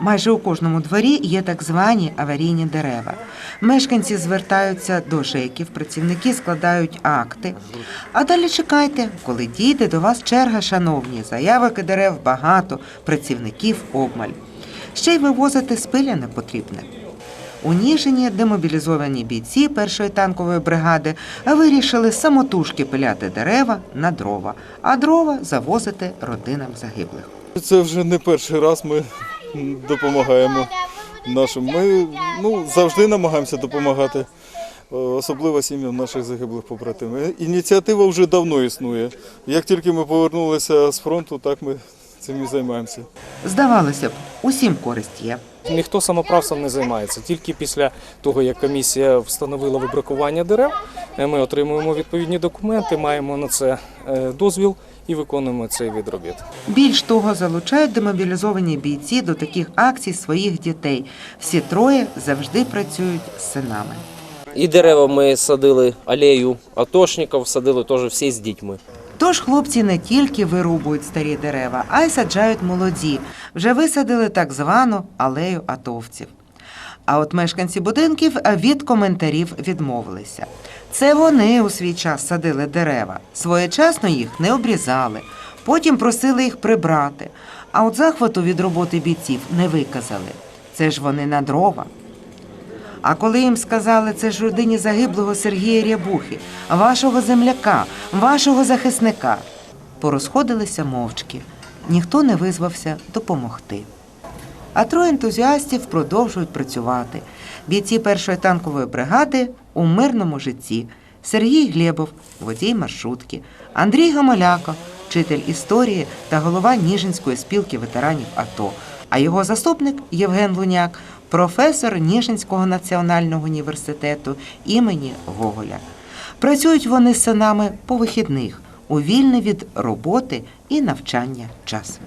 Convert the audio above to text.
Майже у кожному дворі є так звані аварійні дерева. Мешканці звертаються до ЖЕКів, працівники складають акти. А далі чекайте, коли дійде до вас черга, шановні, заявок і дерев багато, працівників обмаль. Ще й вивозити спиля не потрібне. У Ніжині демобілізовані бійці першої танкової бригади вирішили самотужки пиляти дерева на дрова, а дрова завозити родинам загиблих. Це вже не перший раз ми допомагаємо нашим. Ми ну, завжди намагаємося допомагати, е, особливо сім'ям наших загиблих побратимів. Ініціатива вже давно існує. Як тільки ми повернулися з фронту, так ми цим і займаємося. Здавалося б, усім користь є. Ніхто самоправством не займається. Тільки після того, як комісія встановила вибракування дерев, е, ми отримуємо відповідні документи, маємо на це е, дозвіл і виконуємо цей від робіт. Більш того, залучають демобілізовані бійці до таких акцій своїх дітей. Всі троє завжди працюють з синами. І дерева ми садили алею атошників, садили теж всі з дітьми. Тож хлопці не тільки вирубують старі дерева, а й саджають молоді. Вже висадили так звану алею атовців. А от мешканці будинків від коментарів відмовилися. Це вони у свій час садили дерева, своєчасно їх не обрізали, потім просили їх прибрати. А от захвату від роботи бійців не виказали. Це ж вони на дрова. А коли їм сказали, це ж родині загиблого Сергія Рябухи, вашого земляка, вашого захисника, порозходилися мовчки. Ніхто не визвався допомогти. А троє ентузіастів продовжують працювати. Бійці першої танкової бригади у мирному житті. Сергій Глєбов, водій маршрутки, Андрій Гамаляко, вчитель історії та голова Ніжинської спілки ветеранів АТО. А його заступник Євген Луняк, професор Ніжинського національного університету імені Гоголя. Працюють вони з синами по вихідних у вільний від роботи і навчання час.